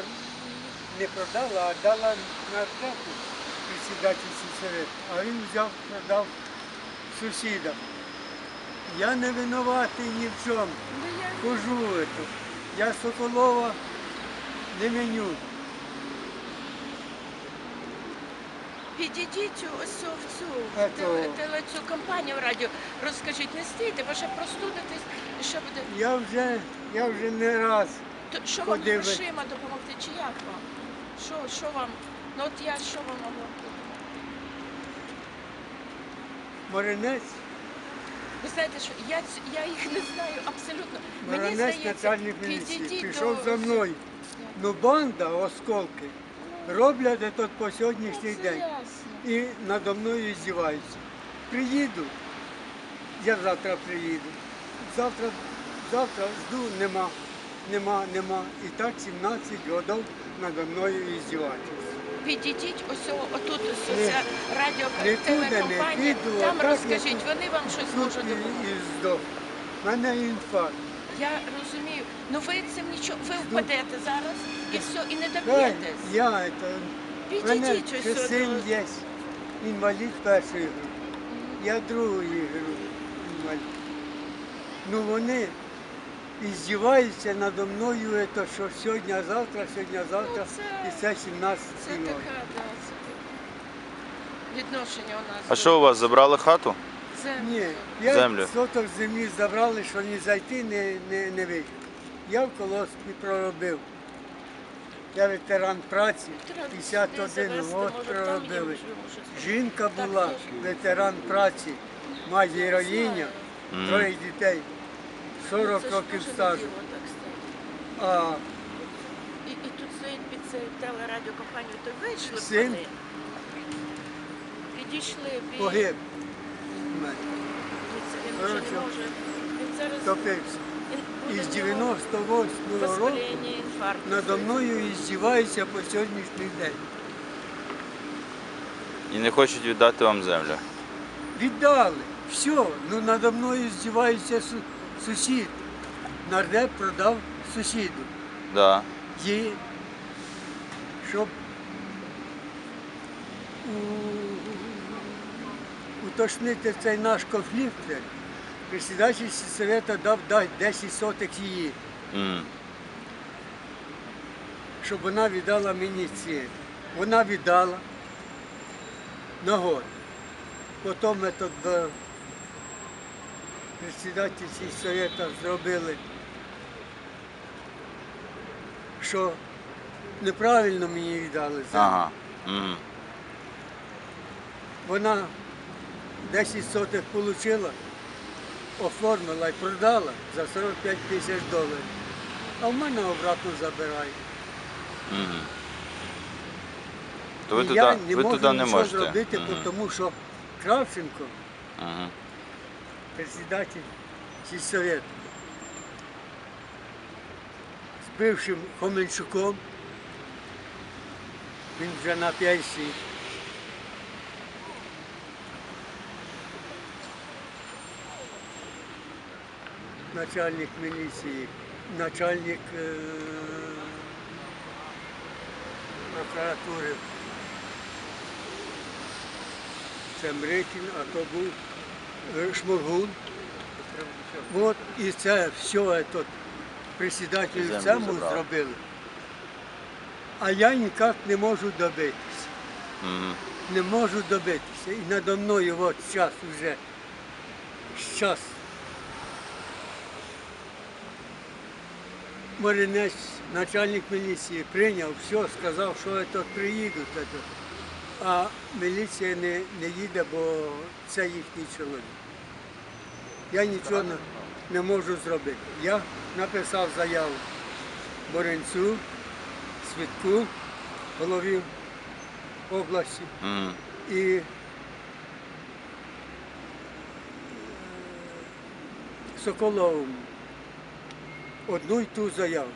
я не продала, а дала на аптеку председатель сільсовет, а він взяв, продав сусідам. Я не винуватий ні в чому. Ну. Хожу это. Я Соколова не меню. Підійдіть ось цю- в цю, теле- цю компанію в радіо, розкажіть, не стійте, бо ще простудитесь, і що буде? Я вже, я вже не раз. То, що вам Куди грошима допомогти, чи як вам? Що, що вам? Ну от я що вам могла? Маринець, Ви знаєте, що я, ць- я їх не знаю абсолютно. Мені Маринець здається, начальник міліції, підійдіть пішов до- за мною. Ну банда, осколки, роблять це по Ну, сьогоднішній це день. ясно. І надо мною здіваються. Приїду, я завтра приїду. Завтра, завтра жду, нема, нема, нема. І так 17 років надо мною і здіваються. Підійдіть ось отут ось ця радіо Нікуди не телекомпанія, піду, там розкажіть, вони вам щось можуть допомогти. У мене інфаркт. Я розумію. Ну ви цим нічого, ви впадете зараз і все, і не доб'єтесь. я это, мене Підійдіть ще син є, інвалід першої групи. Я другої групи інвалід. Ну вони і здіваються надо мною, это, що сьогодні-завтра, сьогодні, завтра, Ну, це- і це 17 Це років. така, да, це таке відношення у нас. А що у вас забрали хату? Землю. Ні, я Землю. соток землі забрали, що ні зайти, не, не, не вийти. Я в колоспі проробив. Я ветеран праці, 51 сюди год проробили. Жінка була, ветеран праці, мать героїня, троє дітей, 40 Це ж років стажу. А І, і тут стоїть під цією телерадіокомпанією, то вийшли б Син? вони. Підійшли б і... погиб. мене, Дивіться, Він вже не Коротше, може. Він зараз... Топився. він буде Із в нього 98 року інфаркт. надо мною і здіваються по сьогоднішній день. І не хочуть віддати вам землю. Віддали. Все, ну надо мною здівається су- сусід. Нардеп продав сусіду. Да. Є, щоб у- уточнити цей наш конфлікт, председатель сільсовета дав дати 10 соток її, М. щоб вона віддала мені ці. Вона віддала на год. Потім этот, е, председатель сільсовета зробили, що неправильно мені віддали землю. Ага. М. Вона 10 сотих отримала, оформила і продала за 45 тисяч доларів. А в мене обратно забирають. Мгм. То ви І туди, я не ви можу туди не нічого можете. зробити, Мгм. тому що Кравченко, Мгм. Председатель сільсовету, з бившим Хоменчуком, він вже на пенсії. Начальник міліції, начальник е- прокуратури. Це Мрикін, а то був е, Шморгун. От і це все тут присідателі цьому зробили. А я ніяк не можу добитися. Мгм. Не можу добитися. І надо мною от час вже час. Маринець, начальник міліції, прийняв, все, сказав, що це приїдуть. це. А міліція не, не їде, бо це їхній чоловік. Я нічого не, не можу зробити. Я написав заяву Боренцю, Свідку, голові області Мгм. і е, Соколовому одну й ту заяву.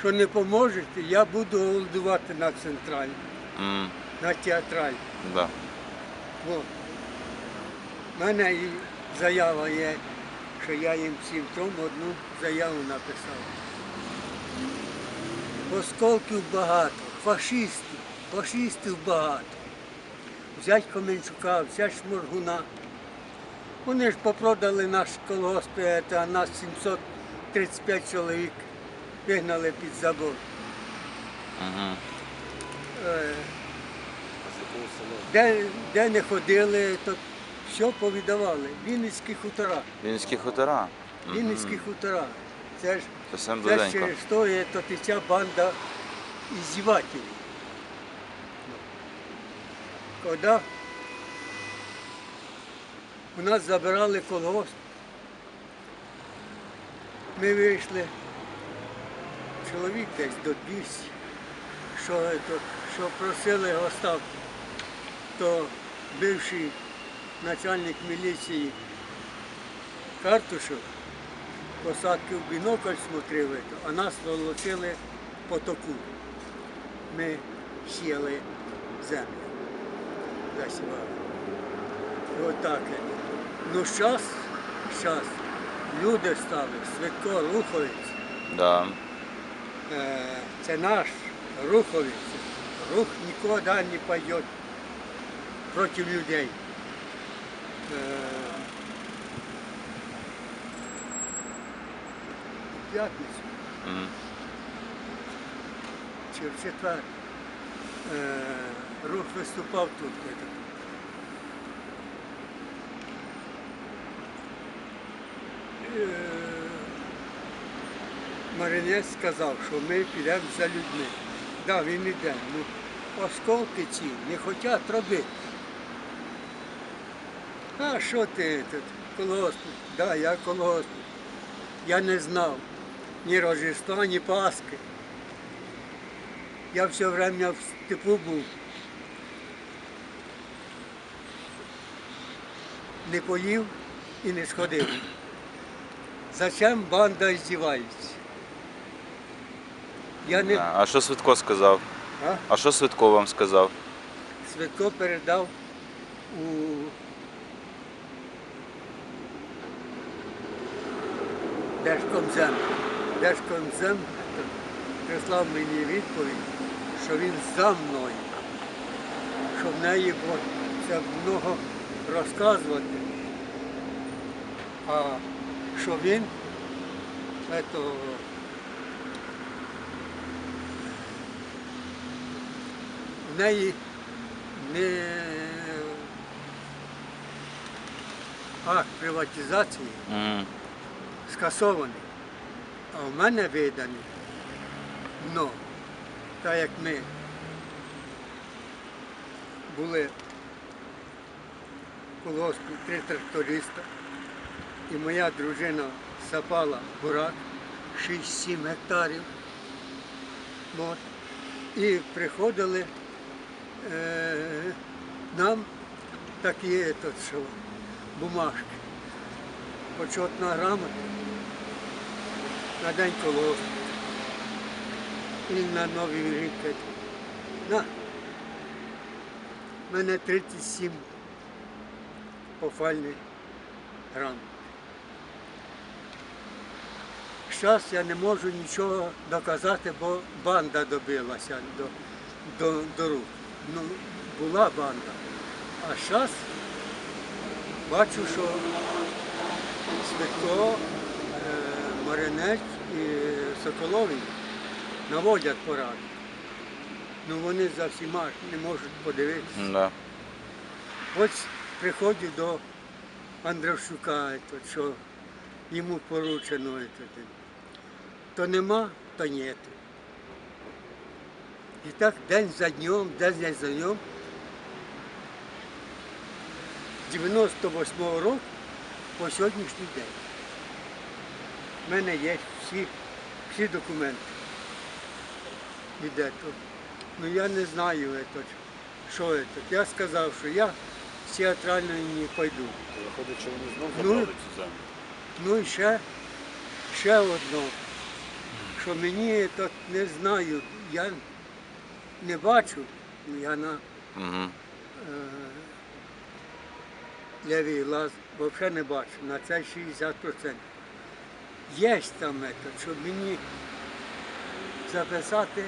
Що не поможете, я буду голодувати на центральній, М. на театральній. Да. От. У мене і заява є, що я їм всім трьом одну заяву написав. Осколків багато, фашистів, фашистів багато. Взять Коменчука, взять Шморгуна. Вони ж попродали наш колгосп, а нас 735 чоловік вигнали під забор. Е, Де, де не ходили, то все повідавали. Вінницькі хутора. Вінницькі хутора. Вінницькі хутора. Це ж Це сам це ж близенько. через то є то і ця банда іздівателів. Коли у нас забирали колгосп, ми вийшли чоловік десь до 200, що, это, що просили його ставки, то бивший начальник міліції Картушев посадки в бінокль смотрели, а нас волочили по току. Ми сіяли землю. Засівали. І отак. Ну зараз, зараз люди стали, Святко Руховець, Да. е, це наш Руховець. Рух нікуди не пойде проти людей. Е, в п'ятницю Мгм. чи в четвер е, рух виступав тут. Е, Маринець сказав, що ми підемо за людьми. Так, да, він іде. Ну, осколки ці не хочуть робити. А що ти тут? Колгоспник? Да, я колгоспник. Я не знав ні Рождества, ні Пасхи. Я все время в степу був. Не поїв і не сходив. Зачем банда здівається? Я не А що Свитко сказав? а? А що Свитко вам сказав? Святко передав у Держкомзем. Держкомзем прислав мені відповідь, що він за мною, що в неї бо це много розказувати, а що він ето, в неї не акт приватизації Мгм. Скасований, а в мене виданий. Ну, так як ми були в колгоспі три тракториста, і моя дружина сапала бурак 6-7 гектарів. От. І приходили е, нам такі тут, що бумажки. Почетна грамота на день колгоспу. І на новий рік. На. У мене 37 пофальних грам. Зараз я не можу нічого доказати, бо банда добилася до, до, до рук. Ну, була банда. А зараз бачу, що Святко, е, Маринець і Соколовий наводять пораду. Ну вони за всіма не можуть подивитися. Да. Ось приходжу до Андрашука, що йому поручено. То нема, то ні. І так день за днем, день за днем. З 98-го року по сьогоднішній день. У мене є всі, всі документи. Іде тут. Ну я не знаю, ето, що це. Я сказав, що я з театральної не пойду. Виходить, що вони знов Ну. забрали цю землю. Ну і ще, ще одно, що мені тут не знаю, я не бачу, ну, я на Угу. е, лівий глаз взагалі не бачу, на це 60%. Є там що мені записати